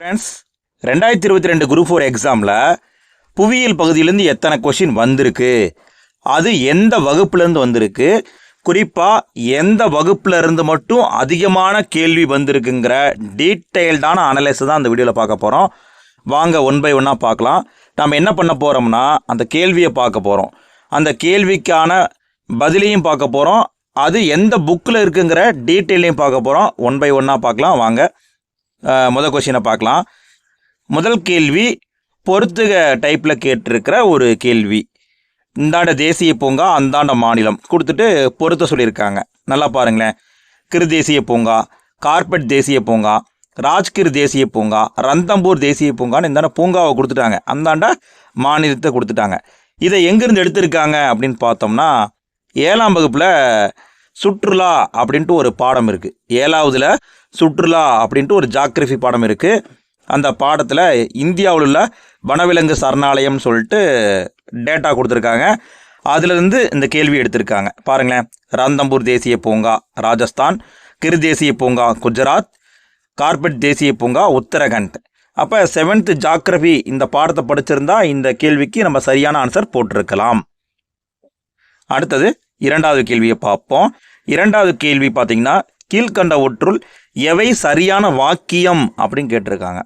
Friends ரெண்டாயிரத்தி இருபத்தி ரெண்டு குரூப் ஃபோர் எக்ஸாமில் புவியியல் பகுதியிலேருந்து எத்தனை கொஷின் வந்திருக்கு? அது எந்த வகுப்புலேருந்து வந்திருக்கு? குறிப்பாக எந்த வகுப்பில் இருந்து மட்டும் அதிகமான கேள்வி வந்திருக்குங்கிற டீட்டெயில்டான அனலைஸ் தான் அந்த வீடியோவில் பார்க்க போகிறோம் வாங்க ஒன் பை ஒன்னாக பார்க்கலாம். நம்ம என்ன பண்ண போகிறோம்னா அந்த கேள்வியை பார்க்க போகிறோம் அந்த கேள்விக்கான பதிலையும் பார்க்க போகிறோம் அது எந்த புக்கில் இருக்குங்கிற டீட்டெயிலையும் பார்க்க போகிறோம் ஒன் பை ஒன்னாக பார்க்கலாம். வாங்க. முதல் கொஷினை பார்க்கலாம். முதல் கேள்வி பொறுத்துக டைப்பில் கேட்டிருக்கிற ஒரு கேள்வி. இந்தாண்ட தேசிய பூங்கா அந்தாண்ட மாநிலம். கொடுத்துட்டு பொருத்த சொல்லியிருக்காங்க. நல்லா பாருங்களேன். கிரு தேசிய பூங்கா கார்பெட் தேசிய பூங்கா ராஜ்கிர் தேசிய பூங்கா ரந்தம்பூர் தேசிய பூங்கான்னு இந்தாண்ட பூங்காவை கொடுத்துட்டாங்க. அந்தாண்ட மாநிலத்தை கொடுத்துட்டாங்க. இதை எங்கேருந்து எடுத்திருக்காங்க அப்படின்னு பார்த்தோம்னா ஏழாம் வகுப்பில் சுற்றுலா அப்படின்ட்டு ஒரு பாடம் இருக்குது ஏழாவதுல சுற்றுலா அப்படின்ட்டு ஒரு ஜாகிரஃபி பாடம் இருக்குது அந்த பாடத்தில் இந்தியாவில் உள்ள வனவிலங்கு சரணாலயம் சொல்லிட்டு டேட்டா கொடுத்துருக்காங்க. அதுலேருந்து இந்த கேள்வி எடுத்திருக்காங்க. பாருங்களேன். ராந்தம்பூர் தேசிய பூங்கா ராஜஸ்தான். கிர் தேசிய பூங்கா குஜராத். கார்பெட் தேசிய பூங்கா உத்தரகண்ட். அப்போ செவன்த் ஜாக்ரஃபி இந்த பாடத்தை படிச்சிருந்தா இந்த கேள்விக்கு நம்ம சரியான ஆன்சர் போட்டிருக்கலாம். அடுத்தது இரண்டாவது கேள்வியை பார்ப்போம். இரண்டாவது கேள்வி பார்த்தீங்கன்னா கீழ்கண்டவற்றுள் எவை சரியான வாக்கியம் அப்படின்னு கேட்டிருக்காங்க.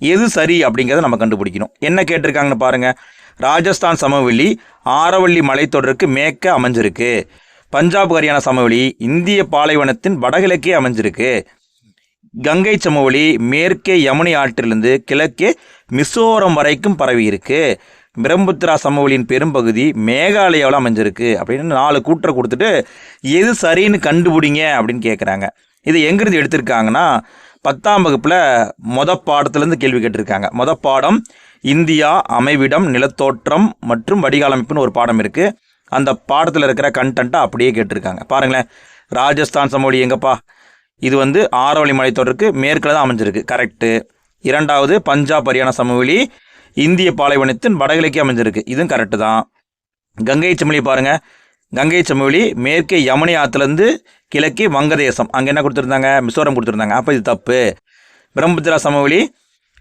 எது சரி அப்படிங்கிறத நம்ம கண்டுபிடிக்கணும். என்ன கேட்டிருக்காங்கன்னு பாருங்கள் ராஜஸ்தான் சமவெளி ஆரவள்ளி மலைத்தொடருக்கு மேற்க அமைஞ்சிருக்கு. பஞ்சாப் ஹரியானா சமவெளி இந்திய பாலைவனத்தின் வடகிழக்கே அமைஞ்சிருக்கு. கங்கை சமவெளி மேற்கே யமுனை ஆற்றிலிருந்து கிழக்கே மிசோரம் வரைக்கும் பரவி இருக்குது பிரம்மபுத்திரா சமவெளியின் பெரும்பகுதி மேகாலயாவில் அமைஞ்சிருக்கு அப்படின்னு நாலு கூற்றை கொடுத்துட்டு எது சரின்னு கண்டுபிடிங்க அப்படின்னு கேட்குறாங்க இது எங்கேருந்து எடுத்திருக்காங்கன்னா பத்தாம் வகுப்பில் மொத பாடத்துலேருந்து கேள்வி கேட்டிருக்காங்க. மொத பாடம் இந்தியா அமைவிடம் நிலத்தோற்றம் மற்றும் வடிகாலமைப்புன்னு ஒரு பாடம் இருக்குது அந்த பாடத்தில் இருக்கிற கண்டென்ட்டை அப்படியே கேட்டிருக்காங்க. பாருங்களேன் ராஜஸ்தான் சமவெளி எங்கப்பா? இது வந்து ஆரவழி மலைத்தொடருக்கு மேற்கில் தான் அமைஞ்சிருக்கு. கரெக்டு இரண்டாவது பஞ்சாப் ஹரியானா சமவெளி இந்திய பாலைவனத்தின் வடகிழக்கே அமைஞ்சிருக்கு இதுவும் கரெக்டு தான். கங்கை சமவெளி பாருங்க. கங்கை சமவெளி மேற்கே யமுனை ஆற்றுலேருந்து கிழக்கே வங்கதேசம். அங்கே என்ன கொடுத்துருந்தாங்க? மிசோரம் கொடுத்துருந்தாங்க. அப்போ இது தப்பு. பிரம்மபுத்திரா சமவெளி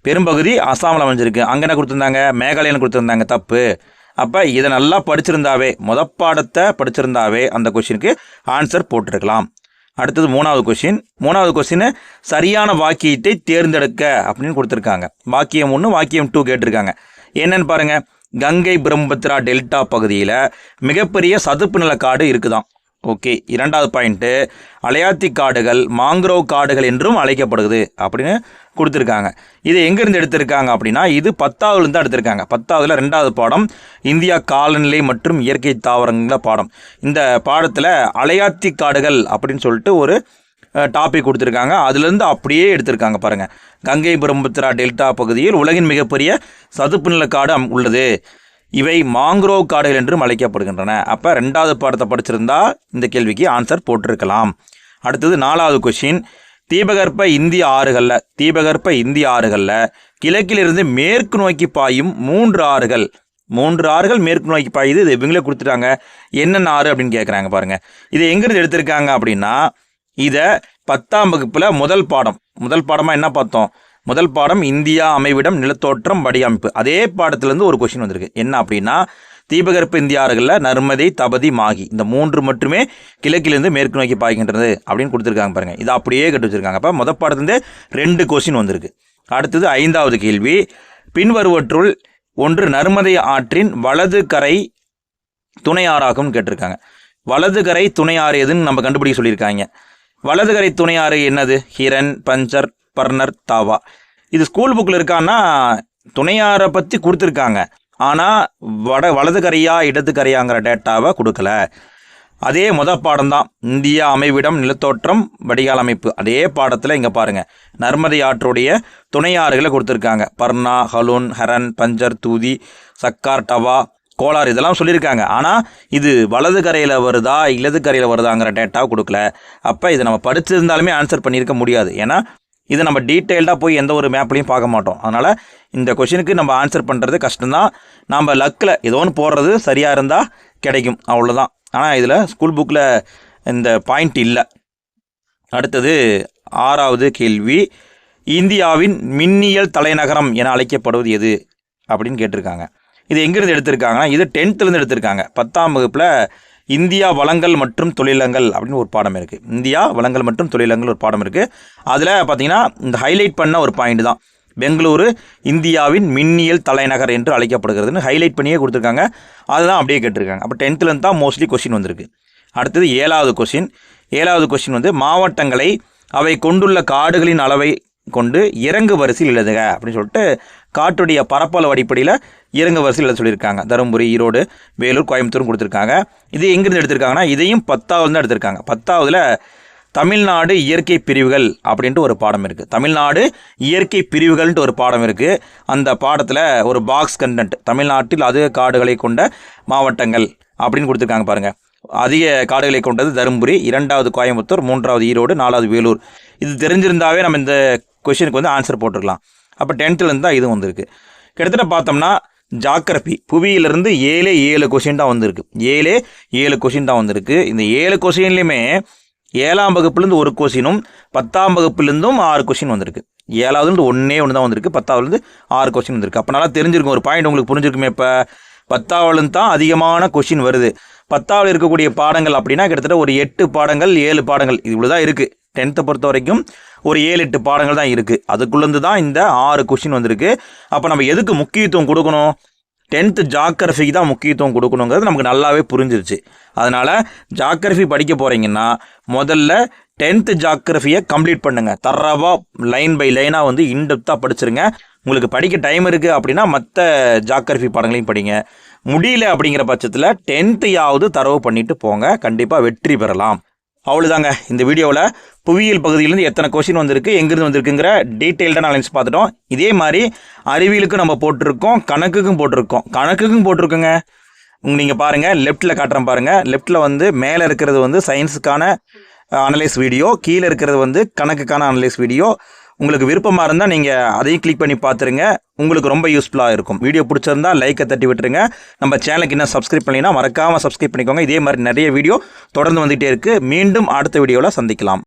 பெரும்பகுதி அசாமில் அமைஞ்சிருக்கு. அங்கே என்ன கொடுத்துருந்தாங்க? மேகாலயன்னு கொடுத்துருந்தாங்க. தப்பு. அப்போ இதை நல்லா படிச்சிருந்தாவே முத பாடத்தை படிச்சிருந்தாவே அந்த கொஷினுக்கு ஆன்சர் போட்டிருக்கலாம். அடுத்தது மூணாவது கொஷின் மூணாவது கொஷின் சரியான வாக்கியத்தை தேர்ந்தெடுக்க அப்படின்னு கொடுத்துருக்காங்க. வாக்கியம் ஒன்று வாக்கியம் டூ கேட்டிருக்காங்க. என்னன்னு பாருங்கள் கங்கை பிரம்மபுத்திரா டெல்டா பகுதியில் மிகப்பெரிய சதுப்பு நில காடு இருக்குதாம். ஓகே இரண்டாவது பாயிண்ட்டு அலையாத்தி காடுகள் மாங்க்ரோவ் காடுகள் என்றும் அழைக்கப்படுது அப்படின்னு கொடுத்துருக்காங்க. இது எங்கேருந்து எடுத்திருக்காங்க அப்படின்னா இது பத்தாவதுலேருந்து தான் எடுத்திருக்காங்க. பத்தாவதுல ரெண்டாவது பாடம் இந்தியா காலநிலை மற்றும் இயற்கை தாவரங்கள பாடம். இந்த பாடத்தில் அலையாத்தி காடுகள் அப்படின்னு சொல்லிட்டு ஒரு டாபிக் கொடுத்துருக்காங்க. அதுலேருந்து அப்படியே எடுத்திருக்காங்க பாருங்கள் கங்கை பிரம்மபுத்திரா டெல்டா பகுதியில் உலகின் மிகப்பெரிய சதுப்பு நில காடு உள்ளது. இவை மாங்க்ரோவ் காடுகள் என்றும் அழைக்கப்படுகின்றன. அப்போ ரெண்டாவது பாடத்தை படிச்சிருந்தா இந்த கேள்விக்கு ஆன்சர் போட்டிருக்கலாம். அடுத்தது நாலாவது கொஷின் தீபகற்ப இந்திய ஆறுகளில் தீபகற்ப இந்திய ஆறுகளில் கிழக்கிலிருந்து மேற்கு நோக்கி பாயும் மூன்று ஆறுகள். மூன்று ஆறுகள் மேற்கு நோக்கி பாயுது இது இவங்களே கொடுத்துட்டாங்க. என்னென்ன ஆறு அப்படின்னு கேட்குறாங்க பாருங்கள் இதை எங்கிருந்து எடுத்திருக்காங்க அப்படின்னா இதை பத்தாம் வகுப்பில் முதல் பாடம். முதல் பாடமாக என்ன பார்த்தோம்? முதல் பாடம் இந்தியா அமைவிடம் நிலத்தோற்றம் வடிவமைப்பு. அதே பாடத்திலேருந்து ஒரு கொஷின் வந்திருக்கு. என்ன அப்படின்னா தீபகற்ப இந்தியாறுகளில் நர்மதை தபதி மாகி. இந்த மூன்று மட்டுமே கிழக்கிலிருந்து மேற்கு நோக்கி பாய்கின்றது அப்படின்னு கொடுத்துருக்காங்க பாருங்கள் இதை அப்படியே கட்டு வச்சிருக்காங்க. அப்போ முதல் பாடத்துலேருந்து ரெண்டு கொஷின் வந்திருக்கு. அடுத்தது ஐந்தாவது கேள்வி. பின்வருவற்றுள் ஒன்று நர்மதை ஆற்றின் வலது கரை துணை ஆறாகும்னு கேட்டிருக்காங்க. வலது கரை துணை ஆறு எதுன்னு நம்ம கண்டுபிடிக்க சொல்லியிருக்காங்க. வலது கரை துணை ஆறு என்னது? ஹிரன் பஞ்சர் பர்னர் தாவா. இது ஸ்கூல் புக்கில் இருக்கான்னா துணையாரை பற்றி கொடுத்துருக்காங்க. ஆனால் வட வலது கரையா இடது கரையாங்கிற டேட்டாவை கொடுக்கல. அதே முத பாடம் தான். இந்தியா அமைவிடம் நிலத்தோற்றம் வடிகால் அமைப்பு. அதே பாடத்தில் இங்கே பாருங்கள் நர்மதை ஆற்றுடைய துணையாறுகளை கொடுத்துருக்காங்க. பர்னா ஹலூன் ஹரன் பஞ்சர் தூதி சக்கார் டவா கோளாறு இதெல்லாம் சொல்லியிருக்காங்க. ஆனால் இது வலது கரையில் வருதா இடது கரையில் வருதாங்கிற டேட்டாவை கொடுக்கல. அப்போ இதை நம்ம படிச்சிருந்தாலுமே ஆன்சர் பண்ணியிருக்க முடியாது. ஏன்னா இது நம்ம டீட்டெயில்டாக போய் எந்த ஒரு மேப்லையும் பார்க்க மாட்டோம். அதனால் இந்த கொஷினுக்கு நம்ம ஆன்சர் பண்ணுறது கஷ்டம்தான். நம்ம லக்கில் ஏதோ ஒன்று போடுறது சரியாக இருந்தால் கிடைக்கும். அவ்வளோதான் ஆனால் இதில் ஸ்கூல் புக்கில் இந்த பாயிண்ட் இல்லை. அடுத்தது ஆறாவது கேள்வி இந்தியாவின் மின்னியல் தலைநகரம் என அழைக்கப்படுவது எது? அப்படின்னு கேட்டிருக்காங்க. இது எங்கேருந்து எடுத்திருக்காங்கன்னா இது டென்த்துலேருந்து எடுத்திருக்காங்க. பத்தாம் வகுப்பில் இந்தியா வளங்கள் மற்றும் தொழிலங்கள் அப்படின்னு ஒரு பாடம் இருக்குது இந்தியா வளங்கள் மற்றும் தொழிலங்கள் ஒரு பாடம் இருக்குது அதில் பார்த்தீங்கன்னா இந்த ஹைலைட் பண்ண ஒரு பாயிண்ட் தான். பெங்களூரு இந்தியாவின் மின்னியல் தலைநகர் என்று அழைக்கப்படுகிறதுன்னு ஹைலைட் பண்ணியே கொடுத்துருக்காங்க. அதுதான் அப்படியே கேட்டிருக்காங்க. அப்போ டென்த்துலேருந்து தான் மோஸ்ட்லி கொஷின் வந்திருக்கு. அடுத்தது ஏழாவது கொஷின் ஏழாவது கொஷின் வந்து மாவட்டங்களை அவை கொண்டுள்ள காடுகளின் அளவை கொண்டு இறங்கு வரிசையில் எழுதுக அப்படின்னு சொல்லிட்டு காட்டுடைய பரப்பளவு அடிப்படையில் இறங்கு வரிசையில் எழுத சொல்லியிருக்காங்க. தருமபுரி ஈரோடு வேலூர் கோயம்புத்தூரும் கொடுத்துருக்காங்க. இது எங்கேருந்து எடுத்திருக்காங்கன்னா இதையும் பத்தாவது தான் எடுத்திருக்காங்க. பத்தாவதுல தமிழ்நாடு இயற்கை பிரிவுகள் அப்படின்ட்டு ஒரு பாடம் இருக்குது தமிழ்நாடு இயற்கை பிரிவுகள்ன்ட்டு ஒரு பாடம் இருக்குது அந்த பாடத்தில் ஒரு பாக்ஸ் கண்டென்ட் தமிழ்நாட்டில் அதிக காடுகளை கொண்ட மாவட்டங்கள் அப்படின்னு கொடுத்துருக்காங்க பாருங்கள் அதிக காடுகளை கொண்டது தருமபுரி இரண்டாவது கோயம்புத்தூர் மூன்றாவது ஈரோடு நாலாவது வேலூர். இது தெரிஞ்சிருந்தாவே நம்ம இந்த கொஷினுக்கு வந்து ஆன்சர் போட்டிருக்கலாம். அப்போ டென்த்துலேருந்து தான் இதுவும் வந்திருக்கு. கிட்டத்தட்ட பார்த்தோம்னா ஜாக்கிரபி புவியிலிருந்து ஏழே ஏழு கொஷின் தான் வந்திருக்கு. ஏழே ஏழு கொஷின் தான் வந்திருக்கு. இந்த ஏழு கொஷின்லையுமே ஏழாம் வகுப்புலேருந்து ஒரு கொஷினும் பத்தாம் வகுப்புலேருந்தும் ஆறு கொஷின் வந்திருக்கு. ஏழாவதுலேருந்து ஒன்றே ஒன்று தான் வந்திருக்கு. பத்தாவதுலேருந்து ஆறு கொஷின் வந்திருக்கு. அப்போ நல்லா தெரிஞ்சிருக்கும். ஒரு பாயிண்ட் உங்களுக்கு புரிஞ்சிருக்குமே இப்போ. பத்தாவதுலேருந்து தான் அதிகமான கொஷின் வருது. பத்தாவது இருக்கக்கூடிய பாடங்கள் அப்படின்னா கிட்டத்தட்ட ஒரு எட்டு பாடங்கள் ஏழு பாடங்கள். இது இவ்வளோ தான் இருக்குது டென்த்தை பொறுத்த வரைக்கும் ஒரு ஏழு எட்டு பாடங்கள் தான் இருக்குது அதுக்குள்ளேருந்து தான் இந்த ஆறு கொஷின் வந்திருக்கு. அப்போ நம்ம எதுக்கு முக்கியத்துவம் கொடுக்கணும்? டென்த்து ஜாக்கிரஃபிக்கு தான் முக்கியத்துவம் கொடுக்கணுங்கிறது நமக்கு நல்லாவே புரிஞ்சிருச்சு. அதனால் ஜாக்கிரஃபி படிக்க போகிறீங்கன்னா முதல்ல டென்த்து ஜாக்கிரஃபியை கம்ப்ளீட் பண்ணுங்கள் தரவாக லைன் பை லைனாக வந்து இன்டெப்த்தாக படிச்சிருங்க. உங்களுக்கு படிக்க டைம் இருக்குது அப்படின்னா மற்ற ஜாக்கிரஃபி பாடங்களையும் படிங்க. முடியல அப்படிங்கிற பட்சத்தில் டென்த்தையாவது தரவு பண்ணிவிட்டு போங்க. கண்டிப்பாக வெற்றி பெறலாம். அவ்வளோதாங்க இந்த வீடியோவில் புவியியல் பகுதியிலேருந்து எத்தனை கொஷின் வந்திருக்கு எங்கேருந்து வந்திருக்குங்கிற டீட்டெயில்டான அலைன்ஸ் பார்த்துட்டோம். இதே மாதிரி அறிவியலுக்கும் நம்ம போட்டிருக்கோம் கணக்குக்கும் போட்டிருக்கோம். கணக்குக்கும் போட்டிருக்கோங்க. நீங்கள் பாருங்கள் லெஃப்ட்டில் காட்டுறேன் பாருங்கள் லெஃப்ட்டில் வந்து மேலே இருக்கிறது வந்து சயின்ஸுக்கான அனலைஸ் வீடியோ கீழே இருக்கிறது வந்து கணக்குக்கான அனலைஸ் வீடியோ உங்களுக்கு விருப்பமாக இருந்தால் நீங்கள் அதையும் கிளிக் பண்ணி பார்த்துருங்க உங்களுக்கு ரொம்ப யூஸ்ஃபுல்லாக இருக்கும். வீடியோ பிடிச்சிருந்தா லைக்கை தட்டி விட்டுருங்க. நம்ம சேனலுக்கு இன்னும் சப்ஸ்கிரைப் பண்ணினா மறக்காமல் சப்ஸ்கிரைப் பண்ணிக்கோங்க. இதே மாதிரி நிறைய வீடியோ தொடர்ந்து வந்துகிட்டே இருக்குது மீண்டும் அடுத்த வீடியோவில் சந்திக்கலாம்.